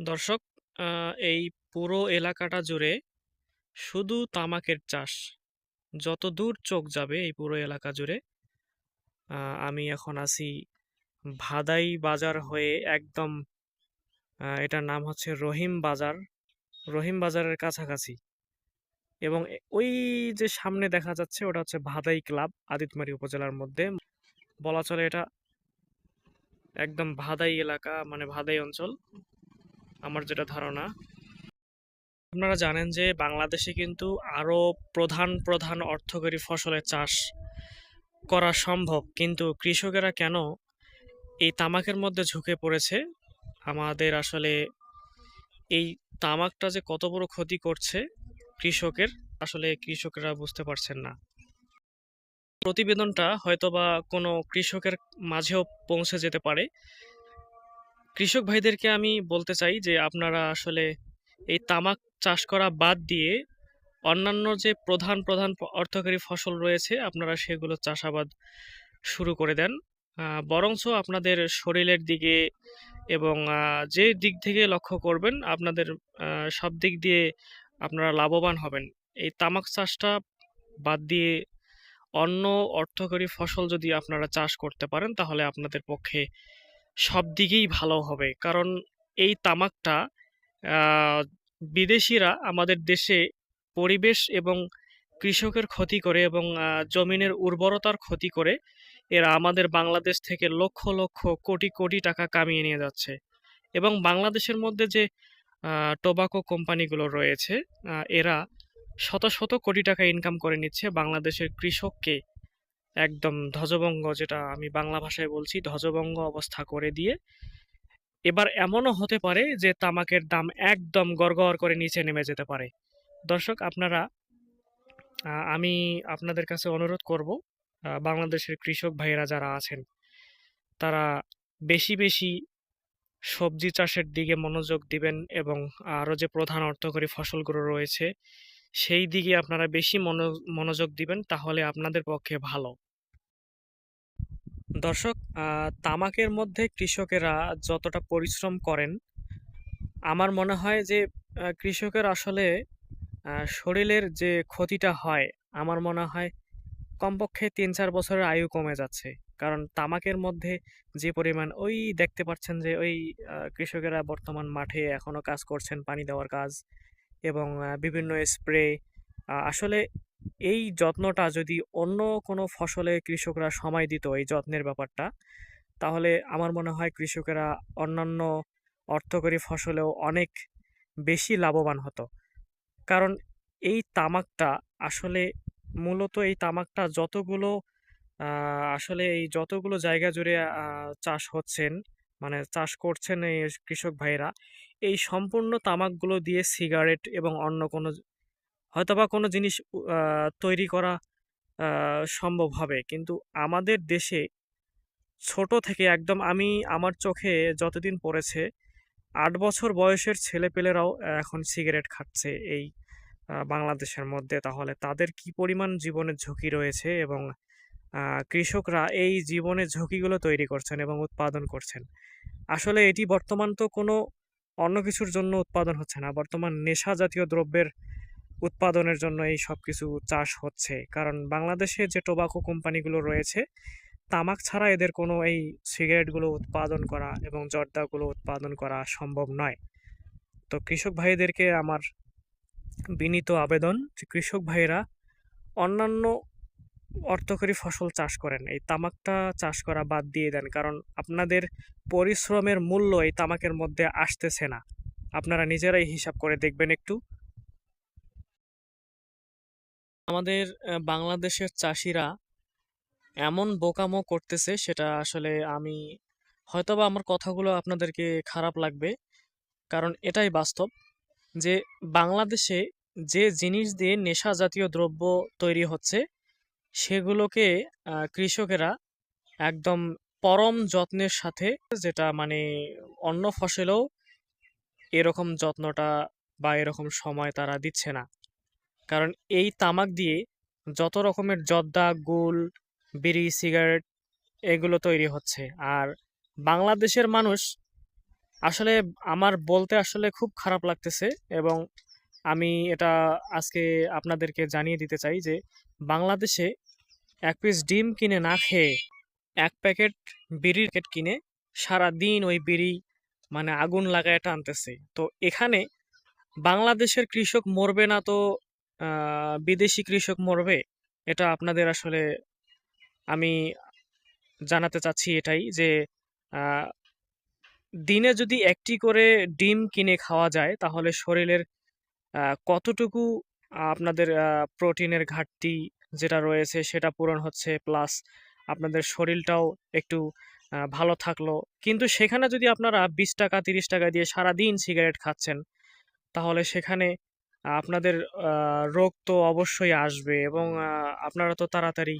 দর্শক এই পুরো এলাকাটা জুড়ে শুধু তামাকের চাষ। যত দূর চোখ যাবে এই পুরো এলাকা জুড়ে আমি এখন আছি ভাদাই বাজার হয়ে একদম এটার নাম হচ্ছে রহিম বাজার। রহিম বাজারের কাছাকাছি। এবং ওই যে সামনে দেখা যাচ্ছে ওটা হচ্ছে ভাদাই ক্লাব, আদিতমারি উপজেলার মধ্যে। বলা চলে এটা একদম ভাদাই এলাকা মানে ভাদাই অঞ্চল। আমার যেটা ধারণা। আপনারা জানেন যে বাংলাদেশে কিন্তু আরও প্রধান প্রধান অর্থকরী ফসলের চাষ করা সম্ভব। কিন্তু কৃষকেরা কেন এই তামাকের মধ্যে ঝুঁকে পড়েছে? আমাদের আসলে এই তামাকটা যে কত বড় ক্ষতি করছে কৃষকের, আসলে কৃষকেরা বুঝতে পারছেন না। প্রতিবেদনটা হয়তোবা কোনো কৃষকের মাঝেও পৌঁছে যেতে পারে। কৃষক ভাইদেরকে আমি বলতে চাই যে আপনারা আসলে এই তামাক চাষ করা বাদ দিয়ে অন্যান্য যে প্রধান প্রধান অর্থকারী ফসল রয়েছে, আপনারা সেগুলো চাষাবাদ শুরু করে দেন। বরঞ্চ আপনাদের শরীরের দিকে এবং যে দিক থেকে লক্ষ্য করবেন, আপনাদের সব দিক দিয়ে আপনারা লাভবান হবেন। এই তামাক চাষটা বাদ দিয়ে অন্য অর্থকরী ফসল যদি আপনারা চাষ করতে পারেন, তাহলে আপনাদের পক্ষে সব দিকেই ভালো হবে। কারণ এই তামাকটা বিদেশিরা আমাদের দেশে পরিবেশ এবং কৃষকের ক্ষতি করে এবং জমিনের উর্বরতার ক্ষতি করে এরা আমাদের বাংলাদেশ থেকে লক্ষ লক্ষ কোটি কোটি টাকা কামিয়ে নিয়ে যাচ্ছে। এবং বাংলাদেশের মধ্যে যে টোবাকো কোম্পানিগুলো রয়েছে এরা শত শত কোটি টাকা ইনকাম করে নিচ্ছে বাংলাদেশের কৃষককে। একদম ধ্বজভঙ্গ যেটা আমি বাংলা ভাষায় বলছি, ধ্বজভঙ্গ অবস্থা করে দিয়ে, এবার এমনও হতে পারে যে তামাকের দাম একদম গড়গড় করে নিচে নেমে যেতে পারে। দর্শক, আপনারা আমি আপনাদের কাছে অনুরোধ করব বাংলাদেশের কৃষক ভাইয়েরা যারা আছেন, তারা বেশি বেশি সবজি চাষের দিকে মনোযোগ দিবেন এবং আরও যে প্রধান অর্থকরী ফসলগুলো রয়েছে সেই দিকে আপনারা বেশি মনো- মনোযোগ দিবেন, তাহলে আপনাদের পক্ষে ভালো। দর্শক তামাকের মধ্যে কৃষকেরা যতটা পরিশ্রম করেন, আমার মনে হয় যে কৃষকের আসলে শরীরের যে ক্ষতিটা হয়, আমার মনে হয় কমপক্ষে তিন চার বছরের আয়ু কমে যাচ্ছে। কারণ তামাকের মধ্যে যে পরিমাণ, ওই দেখতে পাচ্ছেন যে, ওই কৃষকেরা বর্তমান মাঠে এখনও কাজ করছেন, পানি দেওয়ার কাজ এবং বিভিন্ন স্প্রে আসলে এই যত্নটা যদি অন্য কোনো ফসলে কৃষকরা সময় দিত এই যত্নের ব্যাপারটা, তাহলে আমার মনে হয় কৃষকেরা অন্যান্য অর্থকরী ফসলেও অনেক বেশি লাভবান হতো। কারণ এই তামাকটা আসলে মূলত এই তামাকটা যতগুলো আসলে এই যতগুলো জায়গা জুড়ে চাষ হচ্ছেন মানে চাষ করছেন এই কৃষক ভাইরা এই সম্পূর্ণ তামাকগুলো দিয়ে সিগারেট এবং অন্য কোনো হয়তোবা কোনো জিনিস তৈরি করা সম্ভব হবে। কিন্তু আমাদের দেশে ছোট থেকে একদম আমি, আমার চোখে যতদিন পড়েছে, আট বছর বয়সের ছেলেপেলেরাও এখন সিগারেট খাচ্ছে এই বাংলাদেশের মধ্যে। তাহলে তাদের কি পরিমাণ জীবনের ঝুঁকি রয়েছে এবং কৃষকরা এই জীবনের ঝুঁকিগুলো তৈরি করছেন এবং উৎপাদন করছেন। আসলে এটি বর্তমান তো কোনো অন্য কিছুর জন্য উৎপাদন হচ্ছে না। বর্তমান নেশা জাতীয় দ্রব্যের উৎপাদনের জন্য এই সব কিছু চাষ হচ্ছে। কারণ বাংলাদেশে যে টোবাকো কোম্পানিগুলো রয়েছে, তামাক ছাড়া এদের কোনো এই সিগারেটগুলো উৎপাদন করা এবং জর্দাগুলো উৎপাদন করা সম্ভব নয়। তো কৃষক ভাইদেরকে আমার বিনীত আবেদন যে কৃষক ভাইরা অন্যান্য অর্থকরী ফসল চাষ করেন। এই তামাকটা চাষ করা বাদ দিয়ে দেন, কারণ আপনাদের পরিশ্রমের মূল্য এই তামাকের মধ্যে আসতেছে না। আপনারা নিজেরাই হিসাব করে দেখবেন একটু। আমাদের বাংলাদেশের চাষিরা এমন বোকামো করতেছে, সেটা আসলে আমি, হয়তোবা আমার কথাগুলো আপনাদেরকে খারাপ লাগবে, কারণ এটাই বাস্তব যে বাংলাদেশে যে জিনিস দিয়ে নেশা জাতীয় দ্রব্য তৈরি হচ্ছে সেগুলোকে কৃষকেরা একদম পরম যত্নের সাথে যেটা মানে অন্য ফসলেও এরকম যত্নটা বা এরকম সময় তারা দিচ্ছে না। কারণ এই তামাক দিয়ে যত রকমের জর্দা গুল বিড়ি, সিগারেট এগুলো তৈরি হচ্ছে। আর বাংলাদেশের মানুষ আসলে আমার বলতে আসলে খুব খারাপ লাগতেছে এবং আমি এটা আজকে আপনাদেরকে জানিয়ে দিতে চাই যে বাংলাদেশে এক পিস ডিম কিনে না খেয়ে এক প্যাকেট বিড়ির প্যাকেট কিনে সারা দিন ওই বিড়ি মানে আগুন লাগায় টানতেছে। তো এখানে বাংলাদেশের কৃষক মরবে না তো বিদেশি কৃষক মরবে? এটা আপনাদের আসলে আমি জানাতে চাচ্ছি এটাই যে দিনে যদি একটি করে ডিম কিনে খাওয়া যায় তাহলে শরীরের কতটুকু আপনাদের প্রোটিনের ঘাটতি যেটা রয়েছে সেটা পূরণ হচ্ছে, প্লাস আপনাদের শরীরটাও একটু ভালো থাকল। কিন্তু সেখানে যদি আপনারা বিশ টাকা, তিরিশ টাকা দিয়ে সারা দিন সিগারেট খাচ্ছেন, তাহলে সেখানে আপনাদের রোগ তো অবশ্যই আসবে এবং আপনারা তো তাড়াতাড়ি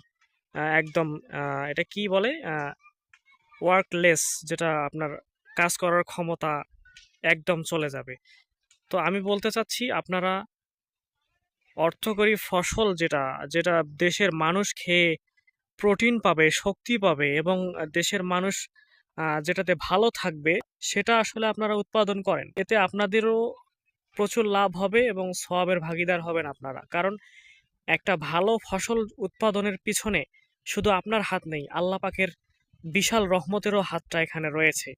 একদম এটা কি বলে? ওয়ার্কলেস যেটা আপনার কাজ করার ক্ষমতা একদম চলে যাবে। তো আমি বলতে চাচ্ছি আপনারা অর্থকরী ফসল যেটা যেটা দেশের মানুষ খেয়ে প্রোটিন পাবে, শক্তি পাবে এবং দেশের মানুষ যেটাতে ভালো থাকবে, সেটা আসলে আপনারা উৎপাদন করেন। এতে আপনাদেরও প্রচুর লাভ হবে এবং সওয়াবের ভাগিদার হবেন আপনারা। কারণ একটা ভালো ফসল উৎপাদনের পিছনে শুধু আপনার হাত নেই আল্লাপাকের বিশাল রহমতেরও হাতটা এখানে রয়েছে।